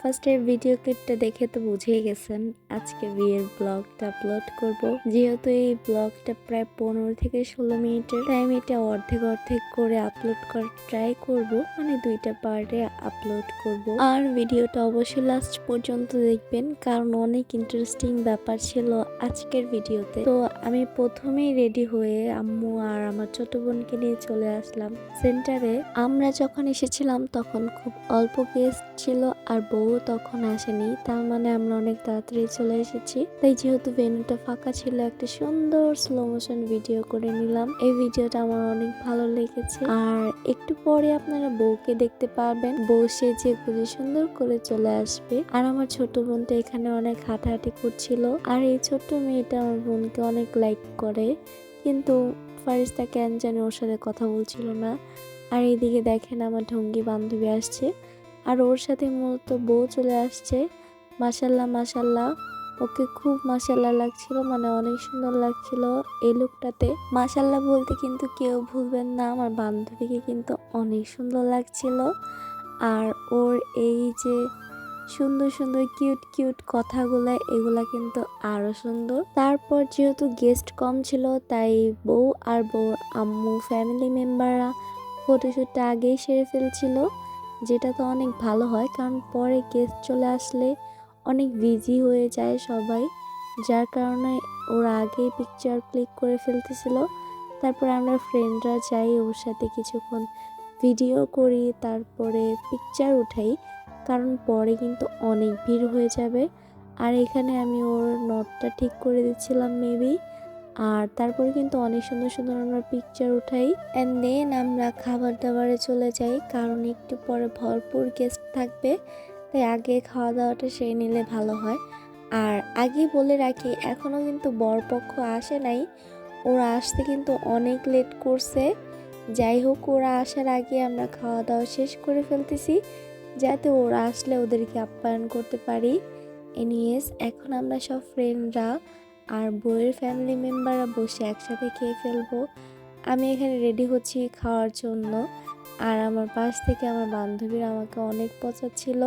ফার্স্টে ভিডিও ক্লিপটা দেখে তো বুঝেই গেছেন আজকে বিয়ের ব্লগটা আপলোড করব। যেহেতু এই ব্লগটা প্রায় পনেরো থেকে ষোলো মিনিটের টাইম এটা অর্ধেক অর্ধেক করে আপলোড করার ট্রাই করব। মানে দুইটা পার্টে আপলোড করব। আর ভিডিওটা অবশ্যই লাস্ট পর্যন্ত দেখবেন, কারণ অনেক ইন্টারেস্টিং ব্যাপার ছিল আজকের ভিডিওতে। তো আমি প্রথমেই রেডি হয়ে আম্মু আর আমার ছোট বোনকে নিয়ে চলে আসলাম সেন্টারে আমরা যখন এসেছিলাম, তখন খুব অল্প গেস্ট ছিল আর বউ তখন আসেনি। তার মানে আমরা অনেক তাড়াতাড়ি চলে এসেছি। তাই যেহেতু ভেন্যুটা ফাঁকা ছিল, একটা সুন্দর স্লো মোশন ভিডিও করে নিলাম। এই ভিডিওটা আমার অনেক ভালো লেগেছে। আর একটু পরে আপনারা বউকে দেখতে পারবেন। বউ সেজে গুজে সুন্দর করে চলে আসবে। আর আমার ছোট বোনটা এখানে অনেক হাঁটাহাঁটি করছিল। আর এই ছোট্ট মেয়েটা আমার বোনকে অনেক লাইক করে। কিন্তু ফারিস্তা কেন জানি ওর সাথে কথা বলছিল না। আর এইদিকে দেখেন আমার ঢঙ্গি বান্ধবী আসছে। আর ওর সাথে মূলত বউ চলে আসছে। মাসাল্লাহ মাসাল্লাহ ওকে খুব মাসাল্লাহ লাগছিল মানে অনেক সুন্দর লাগছিল এই লুকটাতে। মাসাল্লাহ বলতে কিন্তু কেউ ভুলবেন না, আমার বান্ধবীকে কিন্তু অনেক সুন্দর লাগছিল। আর ওর এই যে সুন্দর সুন্দর, কিউট কিউট কথাগুলো, এগুলা কিন্তু আরও সুন্দর। তারপর যেহেতু গেস্ট কম ছিল, তাই বউ আর বউর আম্মু ফ্যামিলি মেম্বাররা ফটোশ্যুটটা আগেই সেরে ফেলছিল। যেটা তো অনেক ভালো হয়, কারণ পরে গেস্ট চলে আসলে অনেক বিজি হয়ে যায় সবাই। যার কারণে ওরা আগেই পিকচার ক্লিক করে ফেলতেছিল। তারপর আমরা ফ্রেন্ডরা যাই, ওর সাথে কিছুক্ষণ ভিডিও করি, তারপরে পিকচার উঠাই। কারণ পরে কিন্তু অনেক ভিড় হয়ে যাবে। আর এখানে আমি ওর নটটা ঠিক করে দিচ্ছিলাম মেবি আর তারপরে কিন্তু অনেক সুন্দর সুন্দর আমরা পিকচার উঠাই। অ্যান্ড দেন আমরা খাবার দাবারে চলে যাই, কারণ একটু পরে ভরপুর গেস্ট থাকবে, তাই আগে খাওয়া দাওয়াটা সেরে নিলে ভালো হয়। আর আগে বলে রাখি এখনও কিন্তু বরপক্ষ আসে নাই। ওরা আসতে কিন্তু অনেক লেট করছে। যাই হোক, ওরা আসার আগে আমরা খাওয়া দাওয়া শেষ করে ফেলতেছি, যাতে ওরা আসলে ওদেরকে আপ্যায়ন করতে পারি। এনিয়েস এখন আমরা সব ফ্রেন্ডরা আর বইয়ের ফ্যামিলি মেম্বাররা বসে একসাথে খেয়ে ফেলব। আমি এখানে রেডি হচ্ছি খাওয়ার জন্য। আর আমার পাশ থেকে আমার বান্ধবীরা আমাকে অনেক পচাচ্ছিল।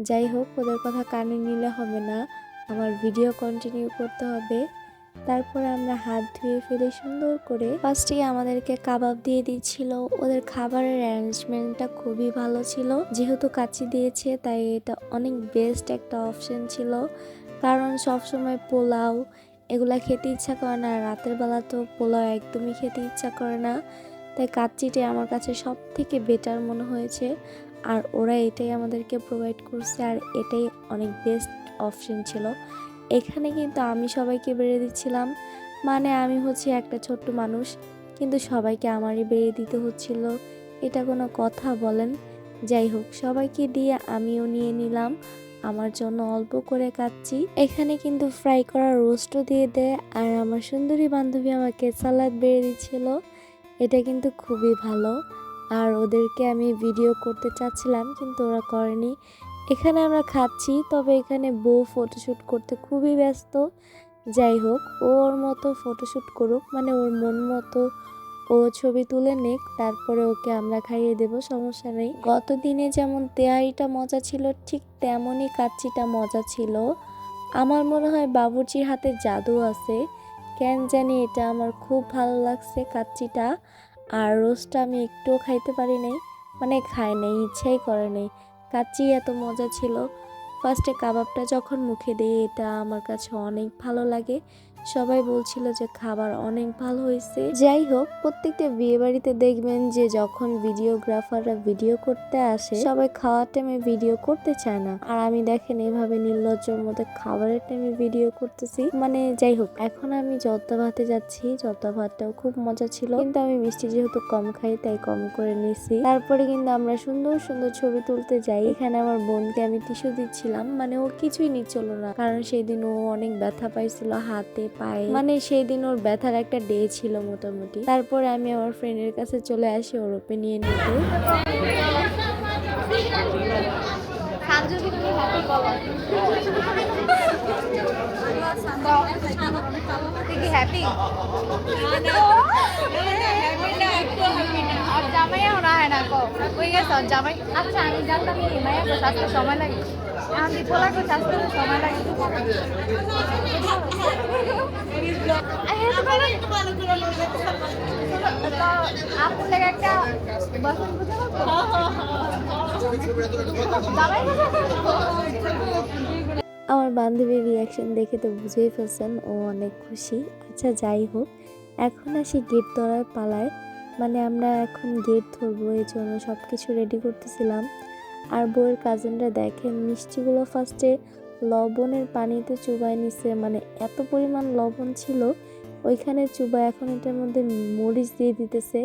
যাই হোক, ওদের কথা কানে নিলে হবে না। আমার ভিডিও কন্টিনিউ করতে হবে। তারপরে আমরা হাত ধুয়ে ফেলে সুন্দর করে ফার্স্টে আমাদেরকে কাবাব দিয়ে দিচ্ছিল। ওদের খাবারের অ্যারেঞ্জমেন্টটা খুবই ভালো ছিল। যেহেতু কাচি দিয়েছে, তাই এটা অনেক বেস্ট একটা অপশন ছিল। কারণ সবসময় পোলাও এগুলা খেতে ইচ্ছা করে না রাতের বেলা তো পোলাও একদমই খেতে ইচ্ছা করে না। তাই কাচ্চিটি আমার কাছে সব থেকে বেটার মনে হয়েছে। আর ওরা এটাই আমাদেরকে প্রোভাইড করছে, আর এটাই অনেক বেস্ট অপশন ছিল। এখানে কিন্তু আমি সবাইকে বেড়ে দিচ্ছিলাম। মানে আমি হচ্ছে একটা ছোট্ট মানুষ, কিন্তু সবাইকে আমারই বেড়ে দিতে হচ্ছিল। এটা কোনো কথা বলেন? যাই হোক, সবাইকে দিয়ে আমিও নিয়ে নিলাম। আমার জন্য অল্প করে কাচ্ছি এখানে কিন্তু ফ্রাই করা রোস্টও দিয়ে দেয় আর আমার সুন্দরী বান্ধবী আমাকে সালাদ বেড়ে দিচ্ছিল। এটা কিন্তু খুবই ভালো। আর ওদেরকে আমি ভিডিও করতে চাচ্ছিলাম, কিন্তু ওরা করেনি। এখানে আমরা খাচ্ছি, তবে এখানে বউ ফটোশ্যুট করতে খুবই ব্যস্ত। যাই হোক ওর মতো ফটোশ্যুট করুক মানে ওর মন মতো ও ছবি তুলে নিক, তারপরে ওকে আমরা খাইয়ে দেব, সমস্যা নেই। গত দিনে যেমন তেহারিটা মজা ছিল, ঠিক তেমনই কাচ্চিটা মজা ছিল। আমার মনে হয় বাবুর্চির হাতে জাদু আছে। কেন জানি এটা আমার খুব ভালো লাগছে কাচ্চিটা। আর রোস্টটা আমি একটুও খাইতে পারি নাই মানে খাই নাই, ইচ্ছাই করে নেই। কাচ্চি এত মজা ছিল। ফার্স্টে কাবাবটা যখন মুখে দিই এটা আমার কাছে অনেক ভালো লাগে। সবাই বলছিল যে খাবার অনেক ভালো হয়েছে। যাই হোক, প্রত্যেকটা বিয়ে বাড়িতে দেখবেন যে যখন ভিডিওগ্রাফাররা ভিডিও করতে আসে, সবাই খাওয়ার টাইমে ভিডিও করতে চায় না। আর আমি দেখেন এভাবে নির্লজ্জর মধ্যে খাবারের টাইমে ভিডিও করতেছি। মানে যাই হোক, এখন আমি জর্দা ভাতে যাচ্ছি জর্দা ভাতটাও খুব মজা ছিল। কিন্তু আমি মিষ্টি যেহেতু কম খাই, তাই কম করে নিছি। তারপরে কিন্তু আমরা সুন্দর সুন্দর ছবি তুলতে যাই। এখানে আমার বোনকে আমি টিস্যু দিচ্ছিলাম। মানে ও কিছুই নিচ্ছিল না। কারণ সেই দিন ও অনেক ব্যথা পাইছিল হাতে, পায়ে। মানে সেই দিন ওর ব্যথার একটা ডে ছিল মোটামুটি। তারপরে আমি আমার ফ্রেন্ডের কাছে চলে আসি, ওর ওপে নিয়ে নিতে। জামাই? আচ্ছা আমি জানতাম সময় লাগে। এখন পোলা কো আসতে সময় লাগে। আপনার একটা বসন বুঝতে আমার বান্ধবীর রিয়াকশন দেখে তো বুঝেই ফেলছেন ও অনেক খুশি। আচ্ছা যাই হোক এখন আসি গেট ধরার পালায়। মানে আমরা এখন গেট ধরবো এই জন্য সব কিছু রেডি করতেছিলাম। আর বউয়ের কাজিনরা দেখেন মিষ্টিগুলো ফার্স্টে লবণের পানিতে চুবাই নিছে। মানে এত পরিমাণ লবণ ছিল, ওইখানে চুবাই এখন এটার মধ্যে মরিচ দিয়ে দিতেছে।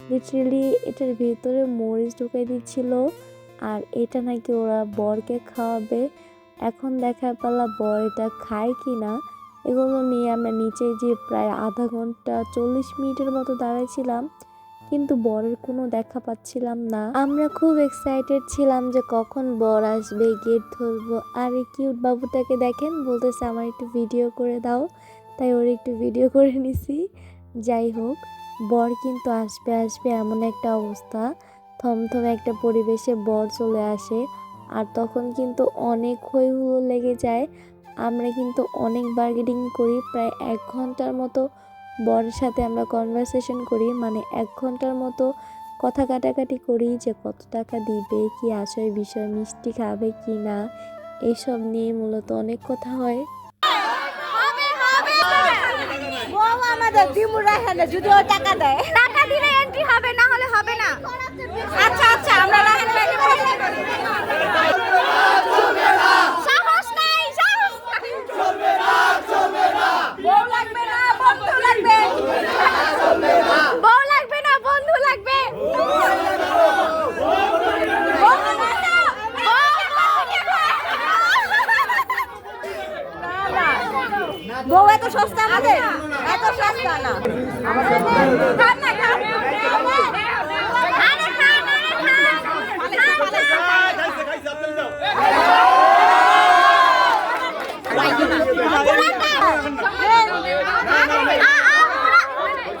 লিটারেলি এটার ভেতরে মরিচ ঢুকাই দিচ্ছিল আর এটা নাকি ওরা বরকে খাওয়াবে। এখন দেখার পালা বর এটা খায় কি না এগুলো নিয়ে আমরা নিচে যে প্রায় আধা ঘণ্টা চল্লিশ মিনিটের মতো দাঁড়াইছিলাম। কিন্তু বরের কোনো দেখা পাচ্ছিলাম না। আমরা খুব এক্সাইটেড ছিলাম যে কখন বর আসবে, গেট ধরবো। আর এই কিউট বাবুটাকে দেখেন, বলতেছে আমার একটু ভিডিও করে দাও। তাই ওর একটু ভিডিও করে নিছি। যাই হোক, বর কিন্তু আসবে আসবে এমন একটা অবস্থা। থমথমে একটা পরিবেশে বর চলে আসে। আর তখন কিন্তু অনেক হই হুল্লোড় লেগে যায়। আমরা কিন্তু অনেক বার্গেনিং করি, প্রায় এক ঘণ্টার মতো বরের সাথে আমরা কনভারসেশন করি মানে এক ঘণ্টার মতো কথা কাটাকাটি করি যে কত টাকা দিবে কি আসয় বিষয় মিষ্টি খাবে কি না এইসব নিয়ে মূলত অনেক কথা হয়। আমাদের দিমুরা হেলে যদি ও টাকা দেয়। টাকা দিলে এন্ট্রি হবে না হলে হবে না। আচ্ছা আচ্ছা আমরা ভাইকে পছন্দ করি সাহস নাই সাহস নাই বউ লাগবে না বন্ধু লাগবে বউ লাগবে না বন্ধু লাগবে বউ এত সস্তা আমাদের এত সস্তা না খান না খান আরে খান আরে খান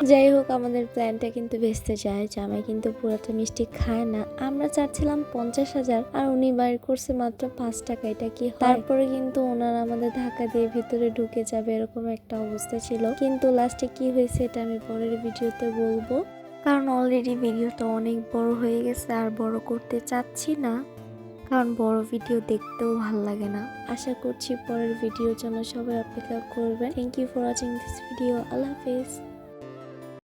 যাই হোক, আমাদের প্ল্যানটা কিন্তু ভেস্তে যায়। জামাই কিন্তু পুরোটা মিষ্টি খায় না। আমরা চাচ্ছিলাম পঞ্চাশ হাজার, আর উনি বাইর করছে মাত্র পাঁচ টাকা। এটা কি তারপরে কিন্তু ওনারা আমাদের ধাক্কা দিয়ে ভিতরে ঢুকে যাবে এরকম একটা অবস্থা ছিল। কিন্তু লাস্টে কি হয়েছে এটা আমি পরের ভিডিওতে বলব। কারণ অলরেডি ভিডিওটা অনেক বড় হয়ে গেছে, আর বড় করতে চাচ্ছি না। কারণ বড় ভিডিও দেখতেও ভালো লাগে না। আশা করছি পরের ভিডিওর জন্য সবাই অপেক্ষা করবেন। Thank you for watching this video আল্লাহ হাফেজ।